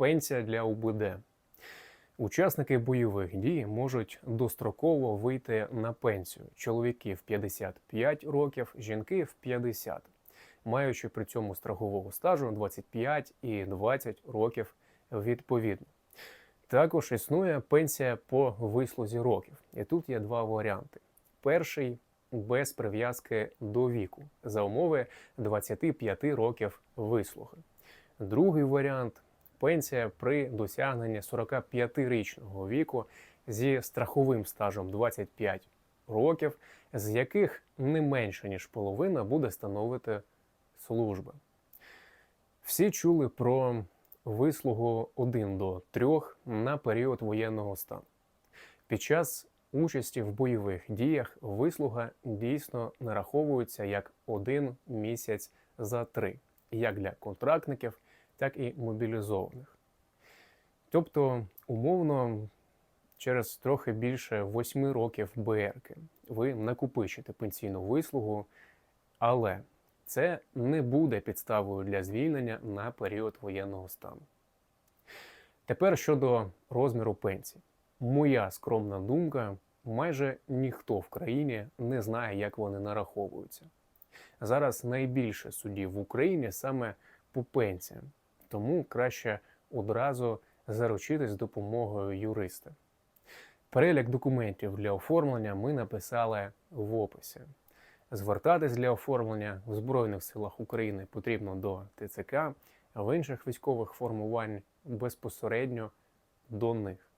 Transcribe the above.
Пенсія для УБД. Учасники бойових дій можуть достроково вийти на пенсію. Чоловіки в 55 років, жінки в 50, маючи при цьому страхового стажу 25 і 20 років відповідно. Також існує пенсія по вислузі років. І тут є два варіанти. Перший без прив'язки до віку за умови 25 років вислуги. Другий варіант пенсія при досягненні 45-річного віку зі страховим стажем 25 років, з яких не менше ніж половина буде становити служба. Всі чули про вислугу 1 до 3 на період воєнного стану. Під час участі в бойових діях вислуга дійсно нараховується як один місяць за три, як для контрактників, так і мобілізованих. Тобто, умовно, через трохи більше 8 років БРК ви накопичите пенсійну вислугу, але це не буде підставою для звільнення на період воєнного стану. Тепер щодо розміру пенсій. Моя скромна думка, майже ніхто в країні не знає, як вони нараховуються. Зараз найбільше судів в Україні саме по пенсіям, тому краще одразу заручитись допомогою юриста. Перелік документів для оформлення ми написали в описі. Звертатись для оформлення в Збройних силах України потрібно до ТЦК, а в інших військових формувань безпосередньо до них.